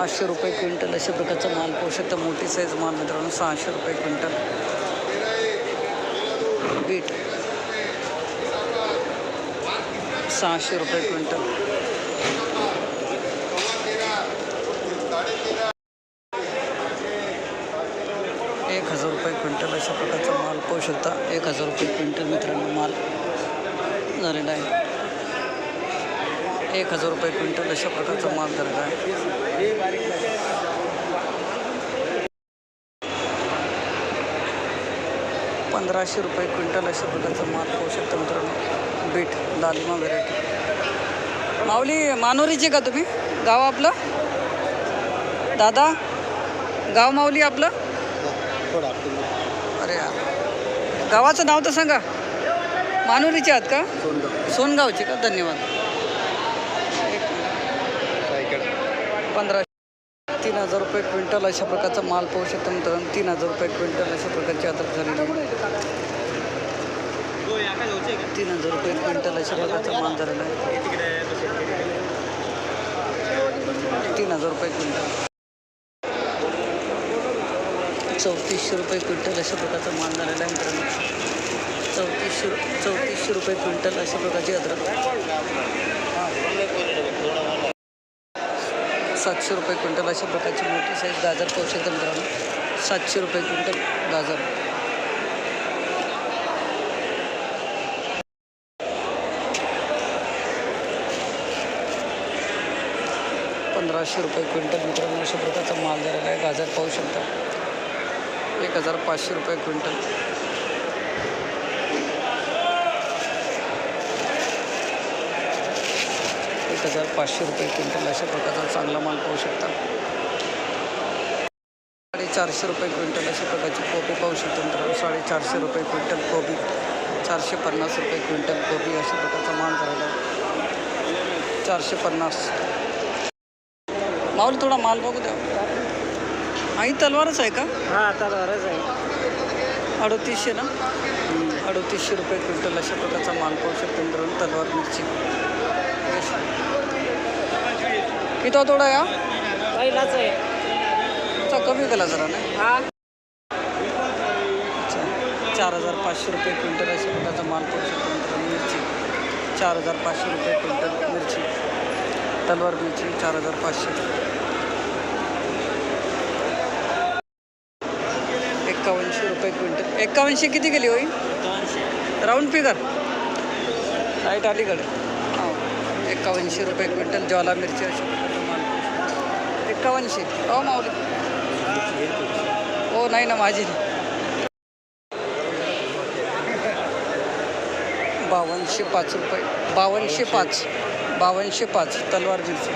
सहाशे रुपये क्विंटल अशा प्रकारचा माल पाहू शकता मोठी साईज माल मित्रांनो सहाशे रुपये क्विंटल. बीट. सहाशे रुपये क्विंटल. एक हजार रुपये क्विंटल अशा प्रकारचा माल पाहू शकता एक हजार रुपये क्विंटल मित्रांनो माल झालेला आहे. एक हजार रुपये क्विंटल अशा प्रकारचा माल झालेला आहे. पंधराशे रुपये क्विंटल अशा प्रकारचा माल पाहू शकता मित्रांनो. बीट लालिमा व्हेरायटी माऊली मानोरीचे का तुम्ही? गाव आपलं? दादा? गाव माऊली आपलं? अरे यार. गावाचं नाव तर सांगा. मानोरीचे आहात का? सोनगावचे का? धन्यवाद. पंधरा तीन हजार रुपये क्विंटल अशा प्रकारचा माल पाहू शकतो मित्रांनो. तीन हजार रुपये क्विंटल अशा प्रकारची अद्रक झालेली तीन हजार रुपये क्विंटल अशा प्रकारचा माल झालेला आहे. तीन हजार रुपये क्विंटल. चौतीसशे रुपये क्विंटल अशा प्रकारचा माल झालेला आहे मित्रांनो. चौतीसशे चौतीसशे रुपये क्विंटल अशा प्रकारची अद्रक सातशे रुपये क्विंटल अशा प्रकारची मोठी साईज गाजर पाहू शकता मित्रांनो. सातशे रुपये क्विंटल गाजर. पंधराशे रुपये क्विंटल मित्रांनो अशा प्रकारचा माल झालेला आहे. गाजर पाहू शकता. एक हजार पाचशे रुपये क्विंटल. एक हजार पाचशे रुपये क्विंटल अशा प्रकारचा चांगला माल पाहू शकता. साडेचारशे रुपये क्विंटल अशा प्रकारची कोबी पाहू शकता मित्रांनो. साडेचारशे रुपये क्विंटल कोबी चारशे पन्नास रुपये क्विंटल कोबी अशा प्रकारचा माल झालेला चारशे पन्नास. माऊल थोडा माल बघू द्या. आई तलवारच आहे का? हा बरंच आहे. अडोतीसशे ना? अडोतीसशे रुपये क्विंटल अशा प्रकारचा माल पाहू शकतो मित्रांनो तलवार मिरची. किती थोडा या. पहिलाच आहे. कमी केला जरा नाही? हा. अच्छा. चार हजार पाचशे रुपये क्विंटल अशा प्रकारचा माल पाहू शकतो मिरची. चार हजार पाचशे रुपये क्विंटल मिरची. तलवार मिरची चार हजार पाचशे. एक्कावनशे रुपये क्विंटल. एक्कावनशे किती गेली होईल राऊंड फिगर. लाइट अलीकडे. हो. एक्कावनशे रुपये क्विंटल ज्वाला मिरची अशा प्रकारचा माल पाहू शकतो. एक्कावनशे हो माऊली. हो नाही ना माझी. बावनशे पाच रुपये. बावनशे पाच. बावनशे पाच. तलवार मिरची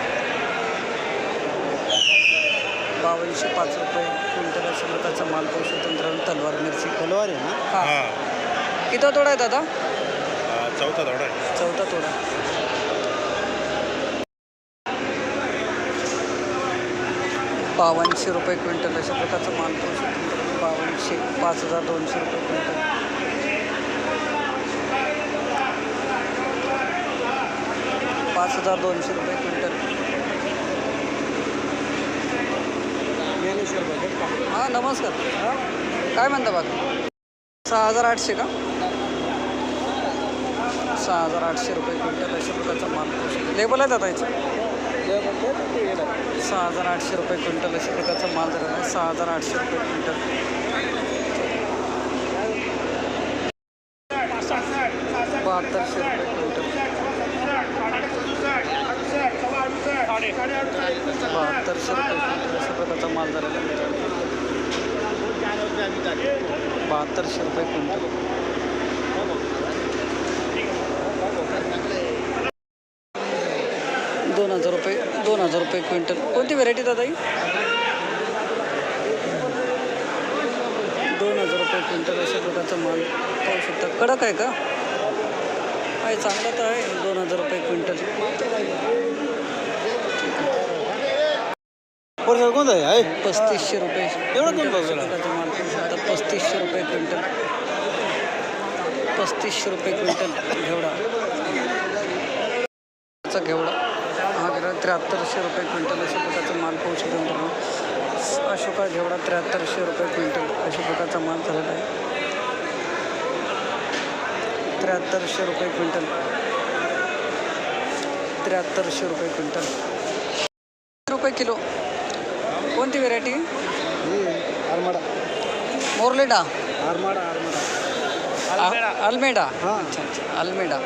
बावनशे पाच रुपये. क्विंटल प्रकारचा माल पाहू शकतो मित्रांनो तलवार मिरची. तलवार आहे ना? हा. हा. किती तोडा आहे दादा? चौथा थोडा आहे. चौथा तोडा. बावनशे रुपये क्विंटल अशा प्रकारचा माल पाहू शकतो. बावनशे पाच हजार दोनशे रुपये क्विंटल. पाच हजार दोनशे रुपये क्विंटल. हां नमस्कार. काय म्हणता बाकी सहा हजार आठशे का? सहा हजार आठशे रुपये क्विंटल अशा प्रकारचा माल पाहू शकतो. लेबल आहे दादा याचं? सहा हजार आठशे रुपये क्विंटल अशा प्रकारचा माल झाला आहे. सहा हजार आठशे रुपये क्विंटल. बहात्तरशे रुपये क्विंटल. बहात्तरशे रुपये क्विंटल अशा प्रकारचा माल झालेला आहे. बहात्तरशे रुपये क्विंटल दोन हजार रुपये दोन हजार रुपये क्विंटल. कोणती व्हेरायटी दादा ही? दोन हजार रुपये क्विंटल अशा प्रकारचा माल पाहू शकता. कडक आहे का? आहे चांगला तर आहे. दोन हजार रुपये क्विंटल. कोणता आहे? पस्तीसशे रुपये. एवढं? प्रकारचा माल पाहू शकता. पस्तीसशे रुपये क्विंटल. पस्तीसशे रुपये क्विंटल. घेवडा. घेवडा. त्र्याहत्तरशे रुपये क्विंटल अशा प्रकारचा माल पाहू शकतो मित्रांनो. अशोका घेवडा त्र्याहत्तरशे रुपये क्विंटल अशा प्रकारचा माल झालेला आहे. त्र्याहत्तरशे रुपये क्विंटल. त्र्याहत्तरशे रुपये क्विंटल. रुपये किलो. कोणती व्हेरायटी आरमाडा. मोरलेडा. आरमाडा आरमाडा. अल्मेडा हां. अच्छा अच्छा. अल्मेडा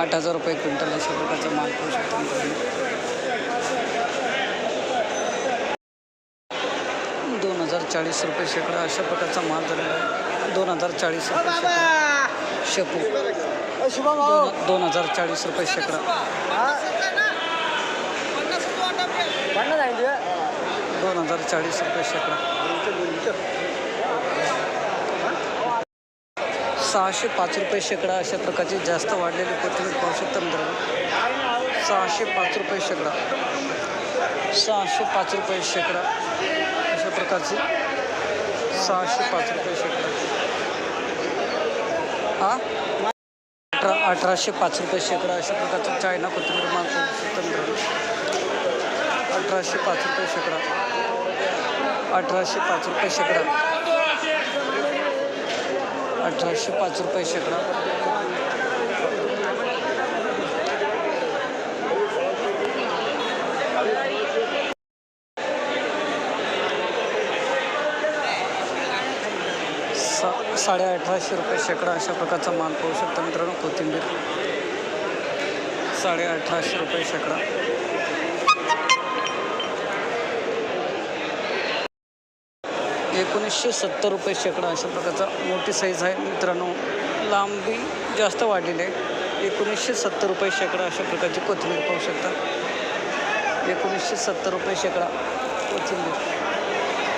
आठ हजार रुपये क्विंटल अशा प्रकारचा माल पाहू शकतो मित्रांनो दोन हजार चाळीस रुपये शेकडा अशा प्रकारचा माल झालेला आहे. दोन हजार चाळीस रुपये शेकडा. शेपू. शुभम दोन दोन हजार चाळीस रुपये शेकडा. दोन हजार चाळीस रुपये शेकडा. सहाशे पाच रुपये शेकडा अशा प्रकारची जास्त वाढलेली कोथिंबीर पाहू शकता मित्रांनो. सहाशे पाच रुपये शेकडा. सहाशे पाच रुपये शेकडा अशा प्रकारची. सहाशे पाच रुपये शेकडा. हा अठरा अठराशे पाच रुपये शेकडा अशा प्रकारचं चायना कोथिंबीर माल अठराशे पाच रुपये शेकडा. अठराशे पाच रुपये शेकडा. अठराशे पाच रुपये शेकडा. साडे अठराशे रुपये शेकडा अशा प्रकारचा माल पाहू शकता मित्रांनो कोथिंबीर. साडे अठराशे रुपये शेकडा. एकोणीसशे सत्तर रुपये शेकडा अशा प्रकारचा मोठी साईज आहे. मित्रांनो लांबी जास्त वाढलेली आहे. एकोणीसशे सत्तर रुपये शेकडा अशा प्रकारची कोथिंबीर पाहू शकता. एकोणीसशे सत्तर रुपये शेकडा कोथिंबीर.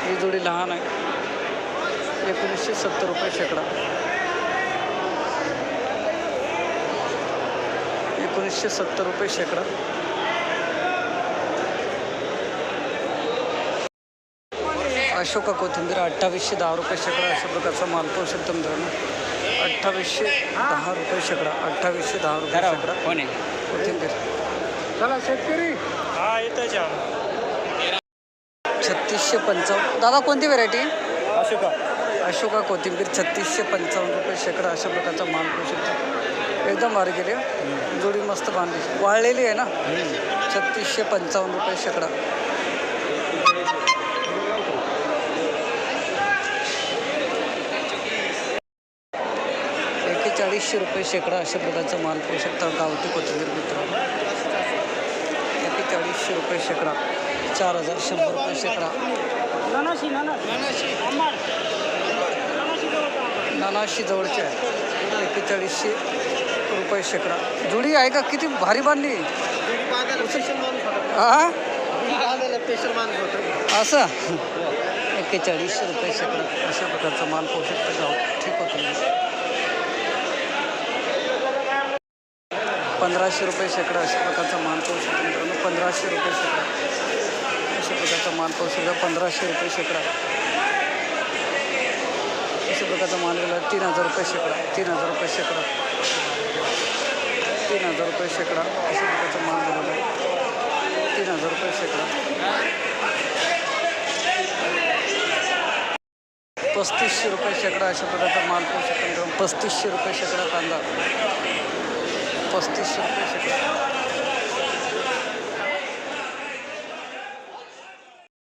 ही जोडी लहान आहे. एकोणीसशे सत्तर रुपये शेकडा. एकोणीसशे सत्तर रुपये शेकडा. अशोका कोथिंबीर अठ्ठावीसशे दहा रुपये शेकडा अशा प्रकारचा माल पाहू शकतो मित्रांनो. अठ्ठावीसशे दहा रुपये शेकडा अठ्ठावीसशे दहा रुपये शेकडा. कोण आहे कोथिंबीर. चला शेतकरी. हा येतं छत्तीसशे पंचावन्न. दादा कोणती व्हेरायटी अशोका. अशोका कोथिंबीर छत्तीसशे पंचावन्न रुपये शेकडा अशा प्रकारचा माल पाहू शकतो. एकदम भारी गेली. जोडी मस्त बांधली. वाळलेली आहे ना? छत्तीसशे पंचावन्न रुपये शेकडा. एकेचाळीसशे रुपये शेकडा अशा प्रकारचा माल पाहू शकता गावठी कोथिंबीर मित्रांनो एकेचाळीसशे रुपये शेकडा. चार हजार शंभर रुपये शेकडा. नानाशी जवळचे आहे. एकेचाळीसशे रुपये शेकडा. जुडी आहे का? किती भारी बांधली. असं? एक्केचाळीसशे रुपये शेकडा. अशा प्रकारचा माल पाहू शकतो जाऊ ठीक होतं म्हणजे. पंधराशे रुपये शेकडा अशा प्रकारचा माल पाहू शकतो मित्रांनो. पंधराशे रुपये शेकडा. अशा प्रकारचा माल पाहू शकता. पंधराशे रुपये शेकडा. अशा प्रकारचा माल गेला तीन हजार रुपये शेकडा तीन हजार रुपये शेकडा. तीन हजार रुपये शेकडा अशा प्रकारचा माल झालेला आहे तीन हजार रुपये शेकडा. पस्तीसशे रुपये शेकडा अशा प्रकारचा माल पाहू शकतो पस्तीसशे रुपये शेकडा कांदा. पस्तीसशे रुपये शेकडा.